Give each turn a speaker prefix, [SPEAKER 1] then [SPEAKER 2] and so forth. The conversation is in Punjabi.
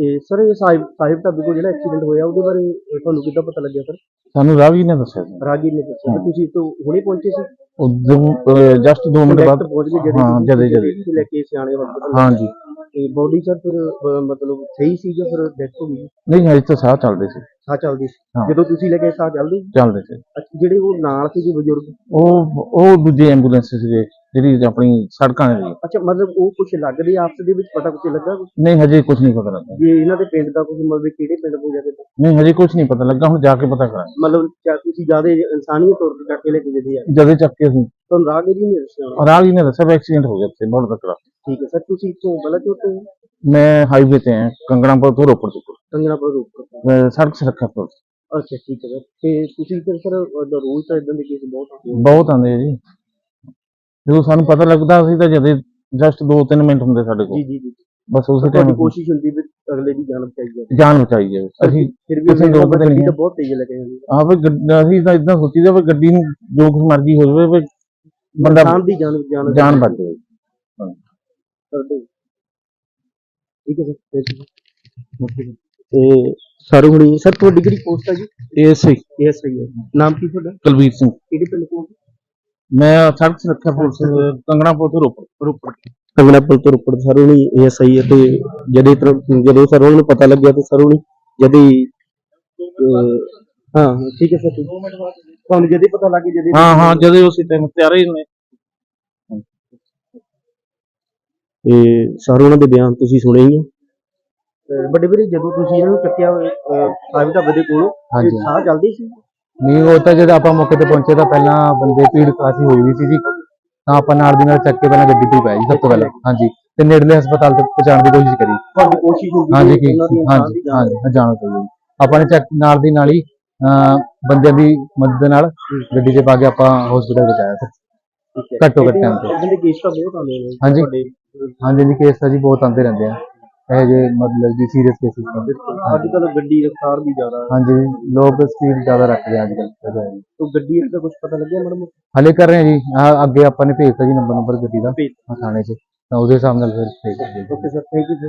[SPEAKER 1] ਇਹ ਸਰ ਇਹ ਸਾਹਿਬ ਸਾਹਿਬ ਢਾਬੇ ਕੋਲ ਜਿਹੜਾ ਐਕਸੀਡੈਂਟ ਹੋਇਆ ਉਹਦੇ ਬਾਰੇ ਤੁਹਾਨੂੰ ਕਿੱਦਾਂ ਪਤਾ ਲੱਗਿਆ ਸਰ?
[SPEAKER 2] ਸਾਨੂੰ ਰਾਵੀ ਨੇ ਦੱਸਿਆ ਸੀ।
[SPEAKER 1] ਰਾਗੀ ਨੇ ਦੱਸਿਆ। ਤੇ ਤੁਸੀਂ ਤੋਂ ਹੁਣੇ ਪਹੁੰਚੇ ਸੀ?
[SPEAKER 2] ਉਦੋਂ ਜਸਟ 2 ਮਿੰਟ ਬਾਅਦ
[SPEAKER 1] ਪਹੁੰਚ ਗਏ ਜਿਹੜੇ
[SPEAKER 2] ਹਾਂ, ਜਦੇ- ਜਦੇ।
[SPEAKER 1] ਤੁਸੀਂ ਲੈ ਕੇ ਸਿਆਣੇ ਹਸਪਤਾਲ
[SPEAKER 2] ਹਾਂਜੀ
[SPEAKER 1] ਤੇ ਬੋਡੀ ਸਰ ਫਿਰ ਅਹ, ਮਤਲਬ ਸਹੀ ਸੀ ਜਾਂ ਫਿਰ ਡੈਥ ਹੋ ਗਈ?
[SPEAKER 2] ਨਹੀਂ ਹਜੇ ਤਾਂ ਸਾਹ ਚੱਲਦੇ ਸੀ।
[SPEAKER 1] ਸਾਹ ਚੱਲਦੀ ਸੀ।
[SPEAKER 2] ਹਾਂ।
[SPEAKER 1] ਜਦੋਂ ਤੁਸੀਂ ਲੈ ਕੇ ਸਾਹ ਚੱਲਦੀ ਸੀ?
[SPEAKER 2] ਚੱਲਦੇ ਸੀ।
[SPEAKER 1] ਅੱਛਾ, ਜਿਹੜੇ ਉਹ ਨਾਲ ਸੀ ਜੀ ਬਜ਼ੁਰਗ?
[SPEAKER 2] ਉਹ ਉਹ ਦੂਜੀ ਐਂਬੂਲੈਂਸ ਸੀਗੇ। ਜਿਹੜੀ ਆਪਣੀ ਸੜਕਾਂ ਦੀ
[SPEAKER 1] ਅੱਛਾ ਮਤਲਬ ਉਹ ਕੁਝ ਲੱਗਦੇ ਆਪਸ ਦੇ ਵਿੱਚ ਪਤਾ ਕੁਝ ਲੱਗਾ?
[SPEAKER 2] ਨਹੀਂ ਹਜੇ ਕੁਝ ਨਹੀਂ ਪਤਾ ਲੱਗਾ।
[SPEAKER 1] ਜੇ ਇਹਨਾਂ ਦੇ ਪਿੰਡ ਦਾ ਕੁਝ ਮਤਲਬ ਕਿਹੜੇ ਪਿੰਡ ਤੋਂ ਜਾ ਕੇ
[SPEAKER 2] ਨਹੀਂ ਹਜੇ ਕੁਝ ਨਹੀਂ ਪਤਾ ਲੱਗਾ ਹੁਣ ਜਾ ਕੇ ਪਤਾ ਕਰਾਂਗੇ।
[SPEAKER 1] ਮਤਲਬ ਕਿਆ ਤੁਸੀਂ ਜ਼ਿਆਦਾ ਇਨਸਾਨੀਅਤ ਤੌਰ ਤੇ ਚੱਕ ਕੇ ਲੈ ਕੇ ਜਦੇ ਆ
[SPEAKER 2] ਜਦੇ ਚੱਕ ਕੇ ਅਸੀਂ।
[SPEAKER 1] ਤੁਹਾਨੂੰ ਰਾਹਗੀਰ ਨਹੀਂ ਦੱਸਿਆ ਹੋਣਾ।
[SPEAKER 2] ਰਾਵੀ ਨੇ ਦੱਸਿਆ ਵੀ ਐਕਸੀਡੈਂਟ ਹੋ ਗਿਆ ਇੱਥੇ ਬਹੁਤ ਤਕੜਾ
[SPEAKER 1] ਠੀਕ ਹੈ ਸਰ ਤੁਸੀਂ ਇੱਥੋਂ ਬਲਾਚੌਰ ਤੋਂ
[SPEAKER 2] ਮੈਂ ਹਾਈਵੇ ਤੇ ਹਾਂ ਕੰਗਣਾਪੁਰ ਤੋਂ ਰੋਪੜ ਤੱਕ।
[SPEAKER 1] ਕੰਗਨਾਪੁਰ ਰੋਡ
[SPEAKER 2] ਅਹ ਸੜਕ ਸੁਰੱਖਿਆ ਪੁਲਿਸ।
[SPEAKER 1] ਅੱਛਾ ਠੀਕ ਹੈ ਸਰ। ਤੇ ਤੁਸੀਂ ਫਿਰ ਸਰ ਰੋਜ਼ ਤਾਂ ਇਦਾਂ ਦੇ ਕੇਸ ਬਹੁਤ ਆਉਂਦੇ ਹੋ
[SPEAKER 2] ਬਹੁਤ ਆਉਂਦੇ ਆ ਜੀ। ਜਦੋਂ ਸਾਨੂੰ ਪਤਾ ਲੱਗਦਾ ਸੀ ਤਾਂ ਜਦੇ ਜਸਟ 2-3 ਮਿੰਟ ਹੁੰਦੇ ਸਾਡੇ
[SPEAKER 1] ਜੀ
[SPEAKER 2] ਕੋਲ
[SPEAKER 1] ਜੀ ਜੀ।
[SPEAKER 2] ਬਸ ਉਸੇ
[SPEAKER 1] ਤੁਹਾਡੀ
[SPEAKER 2] ਟਾਈਮ
[SPEAKER 1] ਕੋਸ਼ਿਸ਼ ਹੁੰਦੀ ਵੀ ਅਗਲੇ ਦੀ ਜਾਨ ਬਚਾਈ ਜਾਵੇ।
[SPEAKER 2] ਜਾਨ ਬਚਾਈ ਜਾਵੇ। ਅਸੀਂ
[SPEAKER 1] ਫਿਰ ਵੀ
[SPEAKER 2] ਕਿਸੇ
[SPEAKER 1] ਅਗਲੇ
[SPEAKER 2] ਲੋਕ ਦੇ
[SPEAKER 1] ਗੱਡੀ
[SPEAKER 2] ਨਹੀਂ
[SPEAKER 1] ਤਾਂ ਬਹੁਤ ਤੇਜ਼ ਲੈ ਕੇ ਜਾਂਦੇ
[SPEAKER 2] ਆ ਵੀ ਗੱਡ- ਅਸੀਂ ਤਾਂ ਇਦਾਂ ਸੋਚੀਦਾ ਵੀ ਗੱਡੀ ਨੂੰ ਜੋ ਕੁਝ ਮਰਜ਼ੀ ਹੋ ਜਾਵੇ ਵੀ ਬੰਦਾ
[SPEAKER 1] ਇਨਸਾਨ ਦੀ ਜਾਨ ਜਾਨ
[SPEAKER 2] ਜਾਨ ਬਚ ਜਾਵੇ।
[SPEAKER 1] ਕਰਦੇ ਹੋ। ਠੀਕ ਹੈ ਸਰ। ਥੈਂਕ ਯੂ ਤੇ ਸਰ ਹੁਣੀ ਸਰ ਤੁਹਾਡੀ ਕਿਹੜੀ ਪੋਸਟ ਹੈ ਜੀ?
[SPEAKER 2] ਇਹ ਸਹੀ।
[SPEAKER 1] ਇਹ ਸਹੀ ਹੈ। ਨਾਮ ਕੀ ਤੁਹਾਡਾ?
[SPEAKER 2] ਕੁਲਵੀਰ ਸਿੰਘ।
[SPEAKER 1] ਕਿਹੜੇ ਪਿੰਡ ਤੋਂ
[SPEAKER 2] ਮੈਂ ਸੜਕ ਸੁਰੱਖਿਆ ਪੁਲਿਸ ਕੰਗਣਾਪੁਰ ਤੋਂ ਰੋਪੜ
[SPEAKER 1] ਰੋਪੜ ਕੰਗਨਾਪੁਰ ਤੋਂ ਰੋਪੜ ਸਰ ਹੁਣੀ ਇਹ ਸਹੀ ਹੈ ਤੇ ਜਦੇ ਤਰ੍ਹਾਂ- ਜਦੋਂ ਸਰ ਉਹਨਾਂ ਨੂੰ ਪਤਾ ਲੱਗਿਆ ਤੇ ਸਰ ਜਦੇ ਹੀ, ਠੀਕ ਹੈ ਸਰ ਠੀਕ। ਤੁਹਾਨੂੰ ਜਦੇ ਪਤਾ ਲੱਗ ਗਿਆ ਜਦੇ
[SPEAKER 2] ਹਾਂ ਹਾਂ ਜਦੋਂ ਉਸੇ ਟਾਈਮ ਤਿਆਰ ਹੀ ਨੇ।
[SPEAKER 1] ਤੇ ਸਰ ਉਹਨਾਂ ਦੇ ਬਿਆਨ ਤੁਸੀਂ ਸੁਣੇ ਹੀ ਆ। ਵੱਡੇ ਵੀਰੇ ਜਦੋਂ ਤੁਸੀਂ ਇਹਨਾਂ ਨੂੰ ਚੱਕਿਆ ਸਾਹਿਬ ਢਾਬੇ ਦੇ ਕੋਲੋਂ
[SPEAKER 2] ਹਾਂਜੀ।
[SPEAKER 1] ਤੇ ਸਾਹ ਚੱਲਦੀ ਸੀ?
[SPEAKER 2] ਨਹੀਂ ਉਹ ਤਾਂ ਜਦੋਂ ਆਪਾਂ ਮੌਕੇ ਤੇ ਪਹੁੰਚੇ ਤਾਂ ਪਹਿਲਾਂ ਬੰਦੇ ਭੀੜ ਕਾਫੀ ਹੋਈ ਹੋਈ ਸੀ ਜੀ ਤਾਂ ਆਪਾਂ ਨਾਲ ਦੀ ਨਾਲ ਚੱਕ ਕੇ ਪਹਿਲਾਂ ਗੱਡੀ ਤੇ ਪਾਈ ਜੀ ਸਭ ਤੋਂ ਪਹਿਲਾਂ ਹਾਂਜੀ ਤੇ ਨੇੜਲੇ ਹਸਪਤਾਲ ਤੱਕ ਪਹੁੰਚਾਉਣ ਦੀ ਕੋਸ਼ਿਸ਼ ਕਰੀ
[SPEAKER 1] ਤੁਹਾਡੀ ਕੋਸ਼ਿਸ਼ ਹੁੰਦੀ
[SPEAKER 2] ਹਾਂਜੀ
[SPEAKER 1] ਕਿ
[SPEAKER 2] ਹਾਂਜੀ ਹਾਂਜੀ ਜਾਣਾ ਚਾਹੀਦਾ। ਆਪਾਂ ਨੇ ਚੱਕ ਨਾਲ ਦੀ ਨਾਲ ਹੀ ਬੰਦਿਆਂ ਦੀ ਮਦਦ ਨਾਲ ਗੱਡੀ 'ਚ ਪਾ ਕੇ ਆਪਾਂ ਹਸਪੀਟਲ ਪਹੁੰਚਾਇਆ
[SPEAKER 1] ਹੈ।
[SPEAKER 2] ਘੱਟੋ ਘੱਟ time ਤੇ।
[SPEAKER 1] ਤਾਂ
[SPEAKER 2] ਹਾਂਜੀ। ਹਾਂਜੀ ਜੀ ਕੇਸ ਤਾਂ ਜੀ ਬਹੁਤ ਆਉਂਦੇ ਰਹਿੰਦੇ ਆ ਇਹ ਜੇ ਮਤਲਬ ਜੀ ਸੀਰੀਅਸ ਕੇਸਿਸ
[SPEAKER 1] ਅੱਜ ਕੱਲ ਗੱਡੀ ਰਫਤਾਰ ਵੀ ਜ਼ਿਆਦਾ ਹੈ।
[SPEAKER 2] ਹਾਂਜੀ ਲੋਕ ਸਪੀਡ ਜ਼ਿਆਦਾ ਰੱਖਦੇ ਆ ਅੱਜ ਕੱਲ੍ਹ
[SPEAKER 1] ਤਾਂ ਗੱਡੀ ਦਾ ਕੁਝ ਪਤਾ ਲੱਗਿਆ ਮੈਡਮ
[SPEAKER 2] ਹਲੇ ਕਰ ਰਹੇ ਆ ਜੀ। ਆਹ ਅੱਗੇ ਆਪਾਂ ਨੇ ਭੇਜਤਾ ਜੀ ਨੰਬਰ ਨੰਬਰ ਗੱਡੀ ਦਾ।
[SPEAKER 1] ਭੇਜ
[SPEAKER 2] ਥਾਣੇ 'ਚ। ਤਾਂ ਉਹਦੇ ਹਿਸਾਬ ਨਾਲ ਫਿਰ ਭੇਜ ਦਿੰਦੇ
[SPEAKER 1] ਓਕੇ ਸਰ ਥੈਂਕ ਯੂ